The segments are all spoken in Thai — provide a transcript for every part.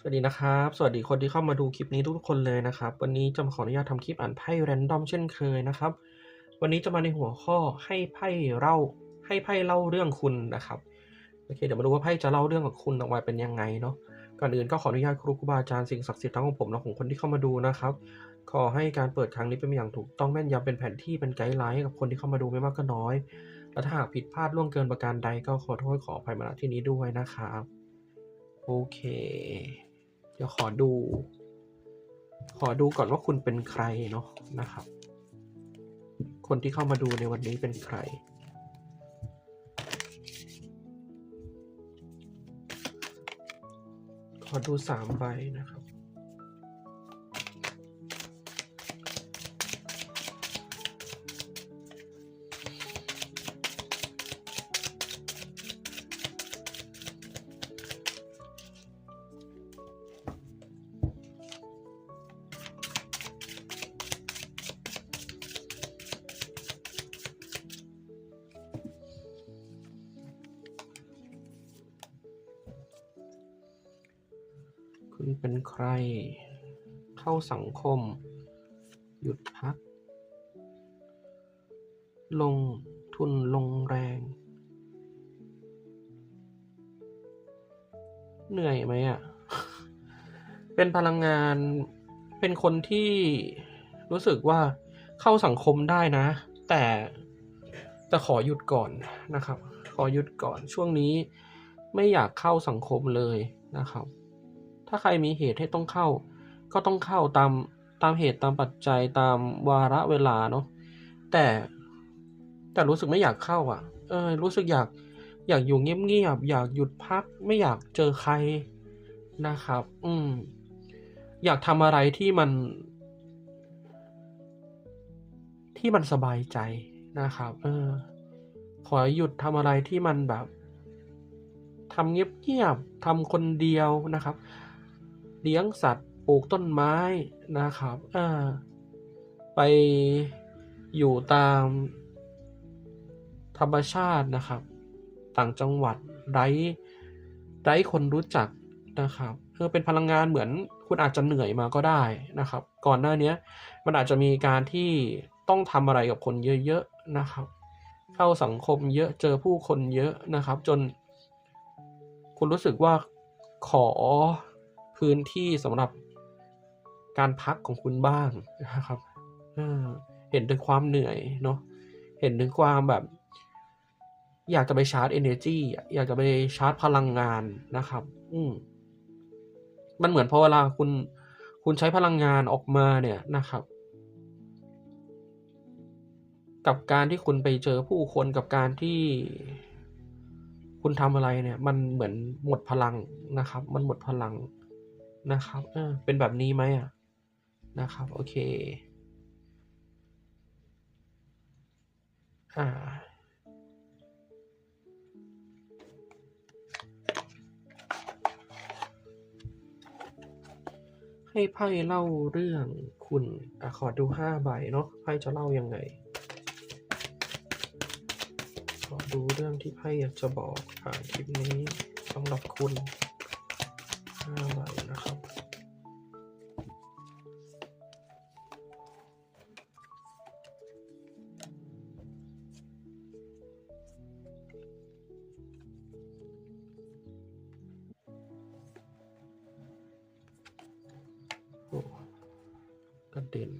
สวัสดีนะครับ สวัสดีคนที่เข้ามาดูคลิปนี้ทุกๆคนเลยนะครับ วันนี้จะมาขออนุญาตทำคลิปอ่านไพ่แรนดอมเช่นเคยนะครับ วันนี้จะมาในหัวข้อให้ไพ่เล่าให้ไพ่เล่าเรื่องคุณนะครับโอเคเดี๋ยวมาดูว่าไพ่จะเล่าเรื่องกับคุณออกมาเป็นยังไงเนาะก่อนอื่นก็ขออนุญาตครูครูบาอาจารย์สิ่งศักดิ์สิทธิ์ทั้งของผมและของคนที่เข้ามาดูนะครับ ขอให้การเปิดครั้งนี้เป็นอย่างถูกต้องแม่นยำเป็นแผนที่เป็นไกด์ไลน์ให้กับคนที่เข้ามาดูไม่มากก็น้อย และถ้าหากผิดพลาดล่วงเกินประการใดก็ขอโทษขออภัยมาณที่นี้ด้วยนะครับโอเค เดี๋ยวขอดู ขอดูก่อนว่าคุณเป็นใครเนาะนะครับ คนที่เข้ามาดูในวันนี้เป็นใครขอดูสามใบนะครับ สังคม หยุดพัก ลงทุนลงแรง เหนื่อยไหมอะ่ะ เป็นพลังงานเป็นคนที่รู้สึกว่าเข้าสังคมได้นะ แต่จะขอหยุดก่อนนะครับ ขอหยุดก่อนช่วงนี้ไม่อยากเข้าสังคมเลยนะครับ ถ้าใครมีเหตุให้ต้องเข้า ก็ต้องเข้าตามตามเหตุตามปัจจัยตามวาระเวลาเนาะแต่แต่รู้สึกไม่อยากเข้าอะ เออรู้สึกอยากอยากอยู่เงียบๆอยากหยุดพักไม่อยากเจอใครนะครับ อืม อยากทำอะไรที่มัน ที่มันสบายใจนะครับ เออ ขอหยุดทำอะไรที่มันแบบทำเงียบๆทำคนเดียวนะครับ เลี้ยงสัตว์ ปลูกต้นไม้นะครับไปอยู่ตามธรรมชาตินะครับ ต่างจังหวัดไร้ไร้คนรู้จักนะครับเออเป็นพลังงานเหมือนคุณอาจจะเหนื่อยมาก็ได้นะครับ ก่อนหน้านี้มันอาจจะมีการที่ต้องทำอะไรกับคนเยอะๆนะครับ เข้าสังคมเยอะเจอผู้คนเยอะนะครับ จน คุณรู้สึกว่าขอพื้นที่สำหรับ การพักของคุณบ้างนะครับเห็นถึงความเหนื่อยเนาะเห็นถึงความแบบ อยากจะไปชาร์จ energy อะอยากจะไปชาร์จพลังงานนะครับ อืมมันเหมือนพอเวลาคุณ คุณใช้พลังงานออกมาเนี่ยนะครับ กับการที่คุณไปเจอผู้คนกับการที่คุณทำอะไรเนี่ย มันเหมือนหมดพลังนะครับ มันหมดพลังนะครับ เออเป็นแบบนี้ไหมอะ นะครับ โอเค อ่า ให้ไพ่เล่าเรื่องคุณอขอดูห้าใบเนาะ ไพ่จะเล่ายังไง ขอดูเรื่องที่ไพ่อยากจะบอกผ่านคลิปนี้สำหรับคุณห้าใบ กระเด็น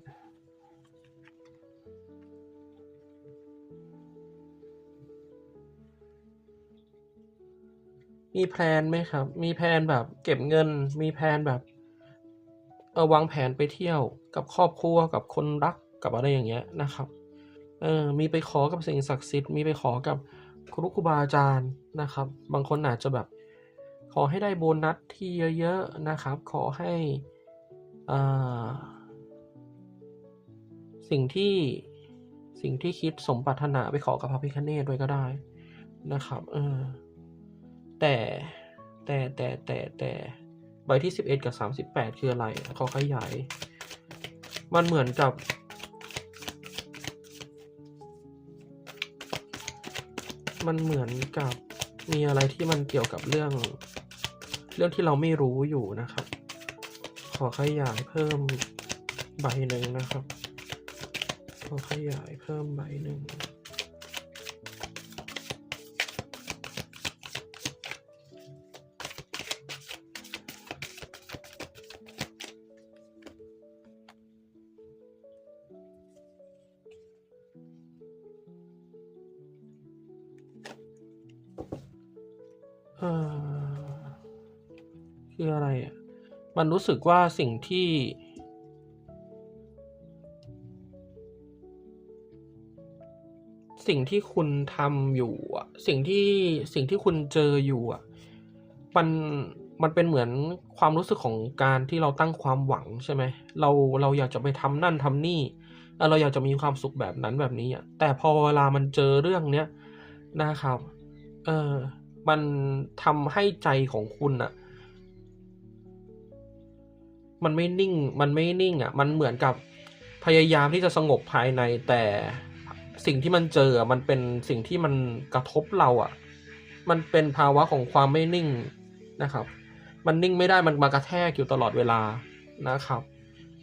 มีแพลนไหมครับ มีแพลนแบบเก็บเงิน มีแพลนแบบเออวางแผนไปเที่ยวกับครอบครัวกับคนรักกับอะไรอย่างเงี้ยนะครับเออมีไปขอกับสิ่งศักดิ์สิทธิ์มีไปขอกับครูครูบาอาจารย์นะครับ บางคนอาจจะแบบ ขอให้ได้โบนัสที่เยอะๆนะครับ ขอให้ สิ่งที่สิ่งที่คิดสมปรารถนาไปขอกับพระพิฆเนศด้วยก็ได้นะครับ เออ แต่แต่แต่แต่แต่ใบที่สิบเอ็ดกับสามสิบแปดคืออะไรขอขยาย มันเหมือนกับ มันเหมือนกับมีอะไรที่มันเกี่ยวกับเรื่อง เรื่องที่เราไม่รู้อยู่นะครับ ขอขยายเพิ่มใบหนึ่งนะครับ ขอขยายเพิ่มใบหนึ่งเอ่อคืออะไรอะ มันรู้สึกว่าสิ่งที่ สิ่งที่คุณทำอยู่อะสิ่งที่สิ่งที่คุณเจออยู่อะมันมันเป็นเหมือนความรู้สึกของการที่เราตั้งความหวังใช่ไหมเราเราอยากจะไปทำนั่นทำนี่เราอยากจะมีความสุขแบบนั้นแบบนี้อะแต่พอเวลามันเจอเรื่องเนี้ยนะครับเออมันทำให้ใจของคุณอะ มันไม่นิ่งมันไม่นิ่งอะมันเหมือนกับพยายามที่จะสงบภายในแต่สิ่งที่มันเจอมันเป็นสิ่งที่มันกระทบเราอะ มันเป็นภาวะของความไม่นิ่งนะครับ มันนิ่งไม่ได้มันมากระแทกอยู่ตลอดเวลานะครับ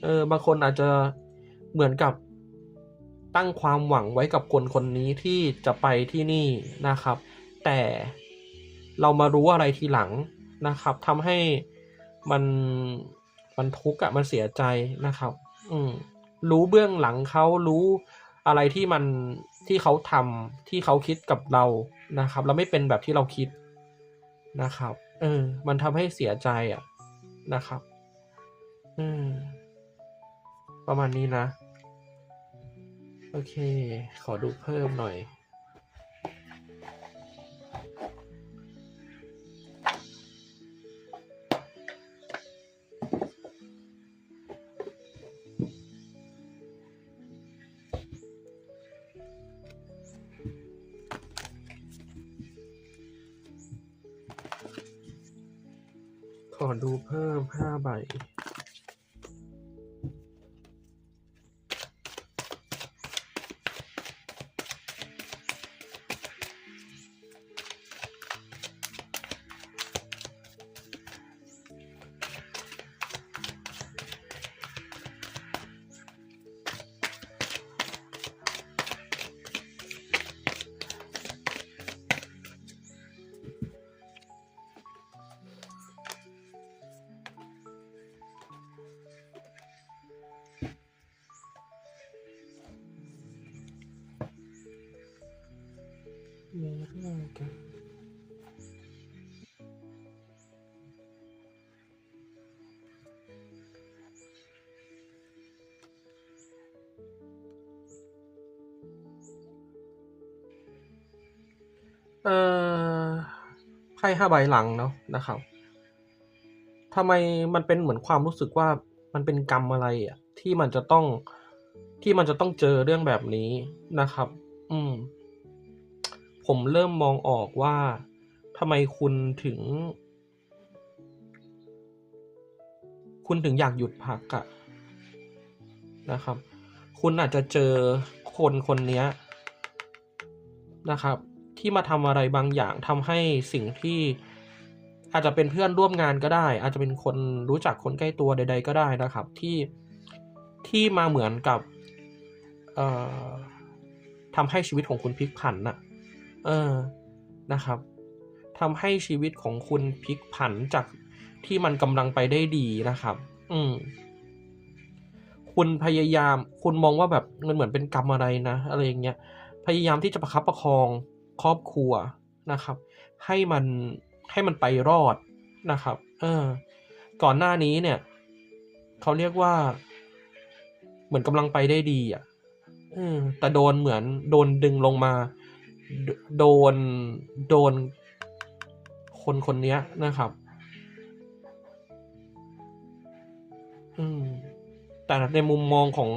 เออบางคนอาจจะเหมือนกับตั้งความหวังไว้กับคนคนนี้ที่จะไปที่นี่นะครับ แต่เรามารู้อะไรทีหลังนะครับทำให้มัน มันทุกข์อะมันเสียใจนะครับ อืมรู้เบื้องหลังเขารู้อะไรที่มันที่เขาทำที่เขาคิดกับเรานะครับแล้วไม่เป็นแบบที่เราคิดนะครับ เออ มันทำให้เสียใจอะนะครับ อืม ประมาณนี้นะ โอเค ขอดูเพิ่มหน่อย เอ่อไพ่ห้าใบหลังเนาะนะครับทำไมมันเป็นเหมือนความรู้สึกว่ามันเป็นกรรมอะไรอะที่มันจะต้องที่มันจะต้องเจอเรื่องแบบนี้นะครับ อืม ผมเริ่มมองออกว่าทำไมคุณถึง คุณถึงอยากหยุดพักอะนะครับ คุณอาจจะเจอคนคนนี้นะครับ ที่มาทำอะไรบางอย่างทำให้สิ่งที่อาจจะเป็นเพื่อนร่วมงานก็ได้ อาจจะเป็นคนรู้จักคนใกล้ตัวใด ๆ ก็ได้นะครับ ที่ที่มาเหมือนกับทำให้ชีวิตของคุณพลิกผันน่ะเออนะครับทำให้ชีวิตของคุณพลิกผันจากที่มันกำลังไปได้ดีนะครับ อืมคุณพยายาม คุณมองว่าแบบมันเหมือนเป็นกรรมอะไรนะ อะไรอย่างเงี้ย พยายามที่จะประคับประคอง ครอบครัวนะครับ ให้มันให้มันไปรอดนะครับเออก่อนหน้านี้เนี่ยเขาเรียกว่า เหมือนกำลังไปได้ดีอะแต่โดนเหมือนโดนดึงลงมา โดนโดนคนคนนี้นะครับอืมแต่ในมุมมองของ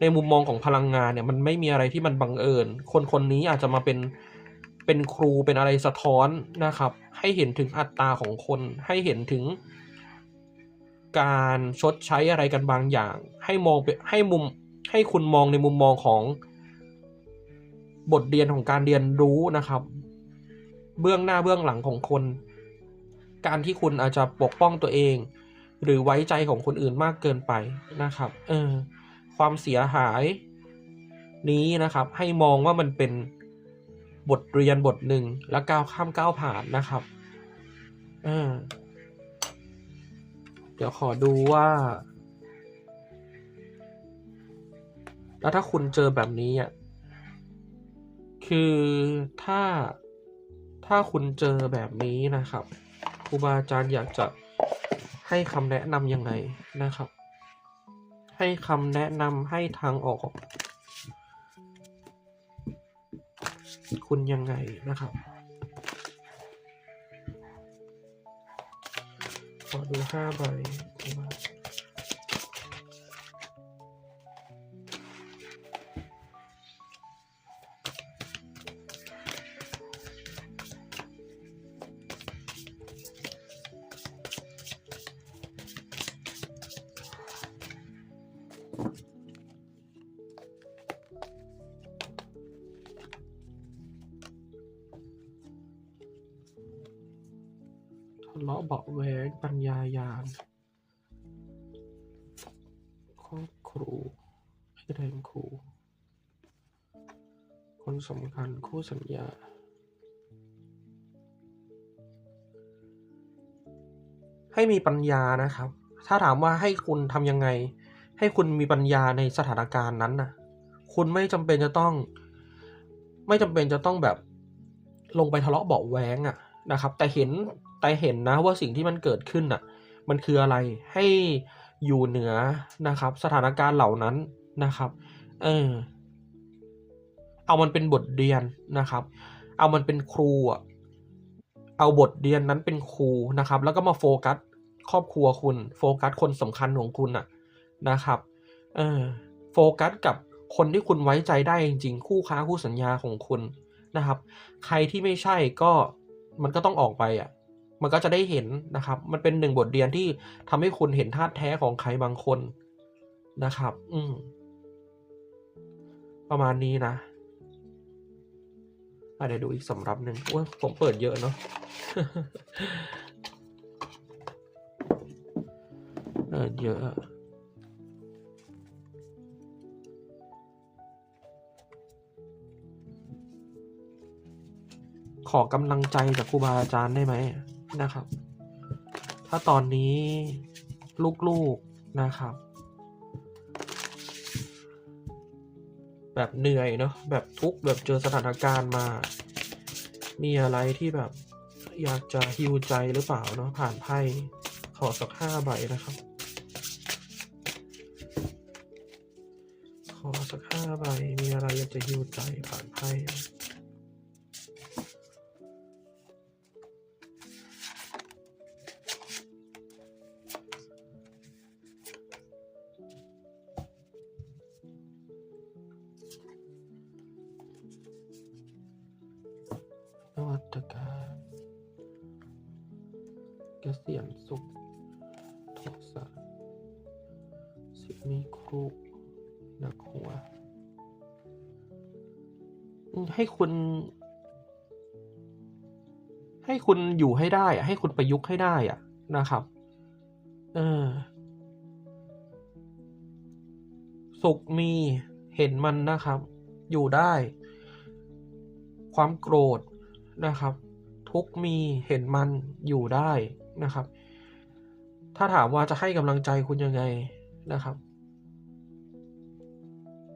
ในมุมมองของพลังงานเนี่ย มันไม่มีอะไรที่มันบังเอิญ คนคนนี้อาจจะมาเป็น เป็นครูเป็นอะไรสะท้อนนะครับ ให้เห็นถึงอัตราของคนให้เห็นถึงการชดใช้อะไรกันบางอย่าง ให้มองไปให้มุมให้คุณมองในมุมมองของบทเรียนของการเรียนรู้นะครับ เบื้องหน้าเบื้องหลังของคน การที่คุณอาจจะปกป้องตัวเอง หรือไว้ใจของคนอื่นมากเกินไปนะครับ เออ ความเสียหายนี้นะครับ ให้มองว่ามันเป็น บทเรียนบทหนึ่งแล้วก้าวข้ามก้าวผ่านนะครับเออเดี๋ยวขอดูว่า แล้วถ้าคุณเจอแบบนี้อะคือถ้าถ้าคุณเจอแบบนี้นะครับครูบาอาจารย์อยากจะให้คำแนะนำยังไงนะครับ ให้คำแนะนำให้ทางออก คุณยังไงนะครับขอดูห้าใบ ปัญญายาณครอบครูให้แรงครู คนสำคัญคู่สัญญา ให้มีปัญญานะครับ ถ้าถามว่าให้คุณทำยังไง ให้คุณมีปัญญาในสถานการณ์นั้นนะคุณไม่จำเป็นจะต้อง ไม่จำเป็นจะต้องแบบลงไปทะเลาะเบาะแว้งอะนะครับ แต่เห็น แต่เห็นนะว่าสิ่งที่มันเกิดขึ้นอะ มันคืออะไรให้อยู่เหนือนะครับ สถานการณ์เหล่านั้นนะครับ เออ เอามันเป็นบทเรียนนะครับ เอามันเป็นครูอะเอาบทเรียนนั้นเป็นครูนะครับ แล้วก็มาโฟกัสครอบครัวคุณ โฟกัสคนสำคัญของคุณอะนะครับ เออ โฟกัสกับคนที่คุณไว้ใจได้จริงๆ คู่ค้าคู่สัญญาของคุณนะครับ ใครที่ไม่ใช่ก็มันก็ต้องออกไปอะ มันก็จะได้เห็นนะครับ มันเป็นหนึ่งบทเรียนที่ทำให้คุณเห็นธาตุแท้ของใครบางคนนะครับ อืม ประมาณนี้นะอะเดี๋ยวดูอีกสำรับหนึ่งโอ้ยผมเปิดเยอะเนาะเออเยอะขอกำลังใจจากครูบาอาจารย์ได้ไหม นะครับ ถ้าตอนนี้ลูกๆนะครับ แบบเหนื่อยเนาะแบบทุกข์แบบเจอสถานการณ์มา มีอะไรที่แบบอยากจะฮิวใจหรือเปล่าเนาะผ่านไพ่ขอสักห้าใบนะครับ ขอสักห้าใบมีอะไรอยากจะฮิวใจผ่านไพ่ ตการเกษียณสุขโทสะสิบมีครูหนักหัว ให้คุณ ให้คุณอยู่ให้ได้อะให้คุณประยุกต์ให้ได้อะนะครับ เออ สุขมีเห็นมันนะครับ อยู่ได้ ความโกรธ นะครับ ทุกมีเห็นมันอยู่ได้นะครับ ถ้าถามว่าจะให้กำลังใจคุณยังไงนะครับ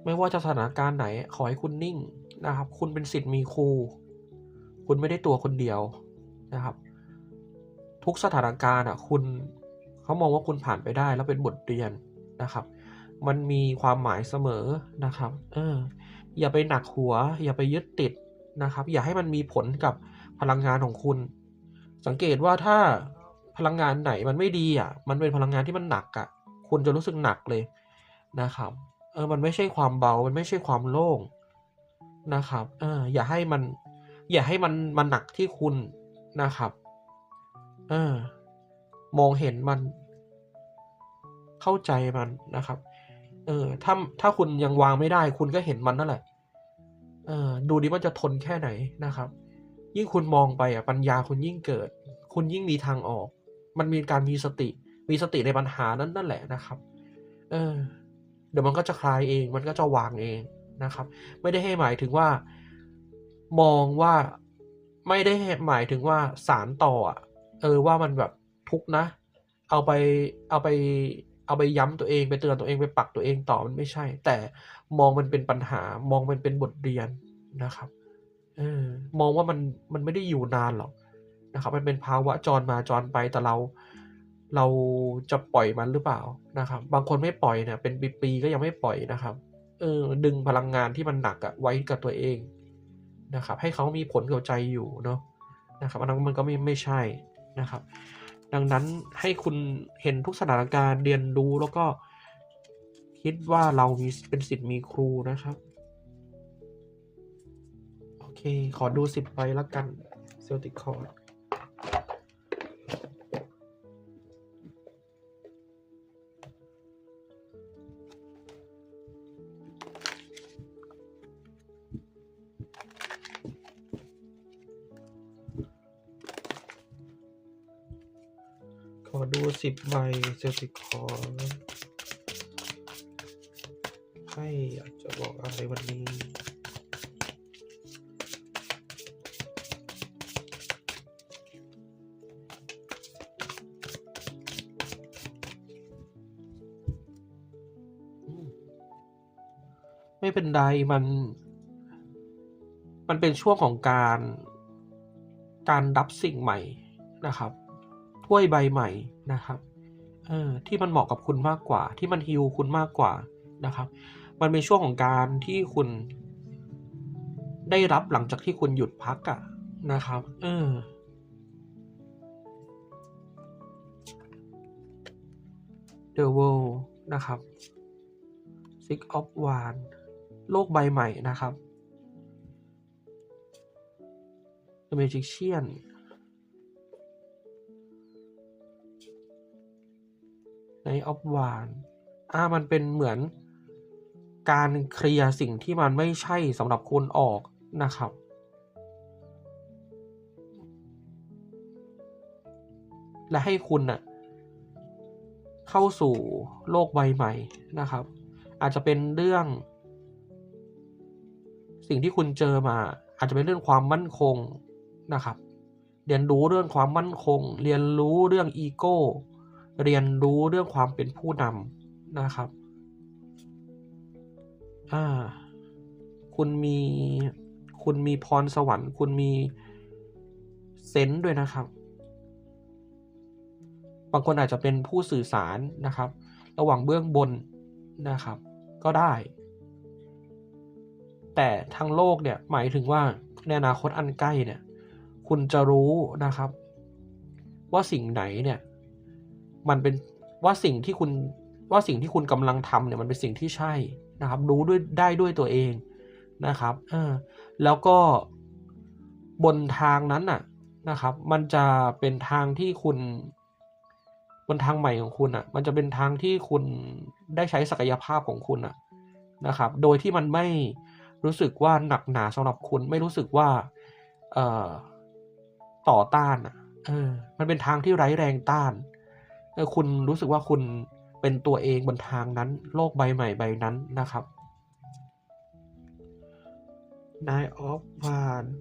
ไม่ว่าจะสถานการณ์ไหนขอให้คุณนิ่งนะครับ คุณเป็นสิทธิ์มีครูคุณไม่ได้ตัวคนเดียวนะครับ ทุกสถานการณ์อะคุณเขามองว่าคุณผ่านไปได้แล้วเป็นบทเรียนนะครับ มันมีความหมายเสมอนะครับ เออ อย่าไปหนักหัว อย่าไปยึดติด นะครับ อย่าให้มันมีผลกับพลังงานของคุณ สังเกตว่าถ้าพลังงานไหนมันไม่ดีอะ มันเป็นพลังงานที่มันหนักอะ คุณจะรู้สึกหนักเลยนะครับ เออ มันไม่ใช่ความเบา มันไม่ใช่ความโล่งนะครับ เออ อย่าให้มัน อย่าให้มันมันหนักที่คุณนะครับ เออ มองเห็นมัน เข้าใจมันนะครับ เออ ถ้าถ้าคุณยังวางไม่ได้ คุณก็เห็นมันนั่นแหละ ดูดิว่าจะทนแค่ไหนนะครับ ยิ่งคุณมองไปอะปัญญาคุณยิ่งเกิด คุณยิ่งมีทางออก มันมีการมีสติ มีสติในปัญหานั้นนั่นแหละนะครับ เออ เดี๋ยวมันก็จะคลายเอง มันก็จะวางเองนะครับ ไม่ได้ให้หมายถึงว่า มองว่าไม่ได้หมายถึงว่าสารต่ออะเออว่ามันแบบทุกนะ เอาไปเอาไป เอาไปย้ำตัวเองไปเตือนตัวเองไปปักตัวเองต่อมันไม่ใช่ แต่มองมันเป็นปัญหามองมันเป็นบทเรียนนะครับเออมองว่ามันมันไม่ได้อยู่นานหรอกนะครับ มันเป็นภาวะจรมาจรไปแต่เรา เราจะปล่อยมันหรือเปล่านะครับ บางคนไม่ปล่อยเนี่ยเป็นปีๆก็ยังไม่ปล่อยนะครับ เออ ดึงพลังงานที่มันหนักอะไว้กับตัวเองนะครับ ให้เขามีผลกับใจอยู่เนาะนะครับอันนั้นมันก็ไม่ไม่ใช่นะครับ ดังนั้นให้คุณเห็นทุกสถานการณ์เรียนรู้แล้วก็คิดว่าเรามีเป็นสิทธิ์มีครูนะครับ โอเค ขอดูสิบใบแล้วกันเซลติคอร์ด ดูสิบใบเซลติคอร์ดให้อยากจะบอกอะไรวันนี้ไม่เป็นไรมัน มันเป็นช่วงของการ การรับสิ่งใหม่นะครับ ถ้วยใบใหม่นะครับเออที่มันเหมาะกับคุณมากกว่า ที่มันฮิวคุณมากกว่านะครับ มันเป็นช่วงของการที่คุณ ได้รับหลังจากที่คุณหยุดพักอะนะครับ เออ The World นะครับ Six of Wands โลกใบใหม่นะครับ The Magician Knight of w a n อ่ามันเป็นเหมือนการเคลียร์สิ่งที่มันไม่ใช่สำหรับคุณออกนะครับ และให้คุณน่ะเข้าสู่โลกใบใหม่นะครับ อาจจะเป็นเรื่อง สิ่งที่คุณเจอมา อาจจะเป็นเรื่องความมั่นคงนะครับ เรียนรู้เรื่องความมั่นคง เรียนรู้เรื่องอีโก้ เรียนรู้เรื่องความเป็นผู้นำนะครับอ่าคุณมีคุณมีพรสวรรค์ คุณมีเซนส์ด้วยนะครับ บางคนอาจจะเป็นผู้สื่อสารนะครับ ระหว่างเบื้องบนนะครับ ก็ได้ แต่ทางโลกเนี่ยหมายถึงว่าในอนาคตอันใกล้เนี่ย คุณจะรู้นะครับ ว่าสิ่งไหนเนี่ย มันเป็นว่าสิ่งที่คุณว่าสิ่งที่คุณกำลังทำเนี่ยมันเป็นสิ่งที่ใช่นะครับ รู้ด้วยได้ด้วยตัวเองนะครับเออแล้วก็บนทางนั้นน่ะนะครับ มันจะเป็นทางที่คุณ บนทางใหม่ของคุณอะ มันจะเป็นทางที่คุณได้ใช้ศักยภาพของคุณอะนะครับ โดยที่มันไม่รู้สึกว่าหนักหนาสำหรับคุณ ไม่รู้สึกว่าเอ่อต่อต้านอะเออมันเป็นทางที่ไร้แรงต้าน คุณรู้สึกว่าคุณเป็นตัวเองบนทางนั้น โลกใบใหม่ใบนั้นนะครับ Nine of Wands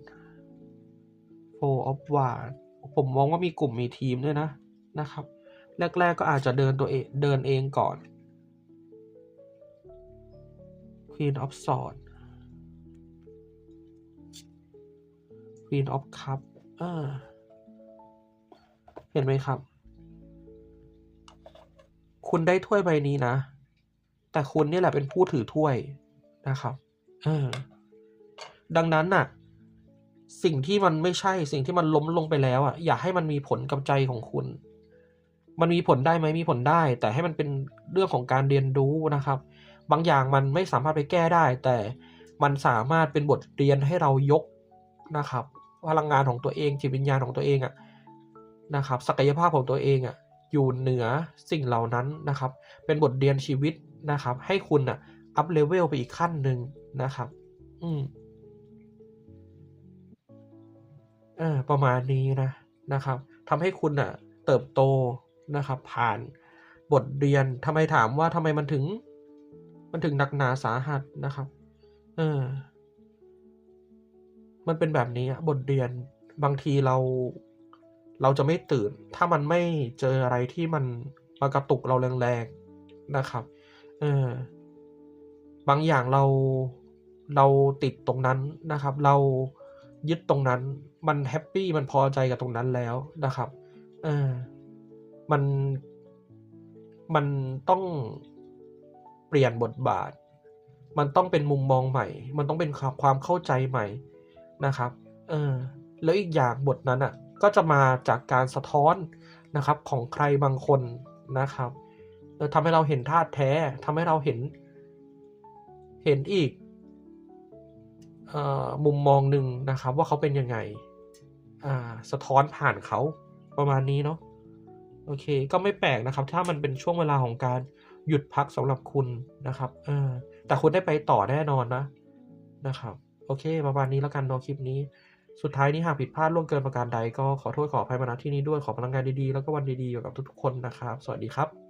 Four of Wands ผมมองว่ามีกลุ่มมีทีมด้วยนะนะครับ แรก ๆ ก็อาจจะเดินตัวเองเดินเองก่อน Queen of Sword Queen of Cup เห็นไหมครับ คุณได้ถ้วยใบนี้นะ แต่คุณนี่แหละเป็นผู้ถือถ้วยนะครับ เออ ดังนั้นน่ะ สิ่งที่มันไม่ใช่ สิ่งที่มันล้มลงไปแล้วอะ อย่าให้มันมีผลกับใจของคุณ มันมีผลได้ไหมมีผลได้ แต่ให้มันเป็นเรื่องของการเรียนรู้นะครับ บางอย่างมันไม่สามารถไปแก้ได้ แต่มันสามารถเป็นบทเรียนให้เรายกนะครับ พลังงานของตัวเองจิตวิญญาณของตัวเองอะนะครับ ศักยภาพของตัวเองอะ อยู่เหนือสิ่งเหล่านั้นนะครับ เป็นบทเรียนชีวิตนะครับ ให้คุณอะอัพเลเวลไปอีกขั้นหนึ่งนะครับ อืมเออประมาณนี้นะนะครับทำให้คุณอะ เติบโตนะครับ ผ่านบทเรียนทำไมถามว่าทำไมมันถึง มันถึงหนักหนาสาหัสนะครับ เออ มันเป็นแบบนี้อะบทเรียนบางทีเรา เราจะไม่ตื่น ถ้ามันไม่เจออะไรที่มันมากระตุกเราแรงๆนะครับ เออบางอย่างเราเราติดตรงนั้นนะครับ เรายึดตรงนั้น มันแฮปปี้มันพอใจกับตรงนั้นแล้วนะครับ เออมันมันต้องเปลี่ยนบทบาท มันต้องเป็นมุมมองใหม่ มันต้องเป็นความเข้าใจใหม่นะครับ เออ แล้วอีกอย่างบทนั้นอะ ก็จะมาจากการสะท้อนนะครับของใครบางคนนะครับทำให้เราเห็นธาตุแท้ทำให้เราเห็น เห็นอีกออมุมมองหนึ่งนะครับ ว่าเขาเป็นยังไงสะท้อนผ่านเขาประมาณนี้เนาะโอเค ก็ไม่แปลกนะครับ ถ้ามันเป็นช่วงเวลาของการหยุดพักสำหรับคุณนะครับเออแต่คุณได้ไปต่อแน่นอนนะนะครับ โอเค ประมาณนี้แล้วกันเนาะคลิปนี้ สุดท้ายนี้หากผิดพลาดล่วงเกินประการใดก็ขอโทษขออภัยมาณที่นี้ด้วยขอพลังงานดีๆ แล้วก็วันดีๆอยู่กับทุกๆคนนะครับ สวัสดีครับ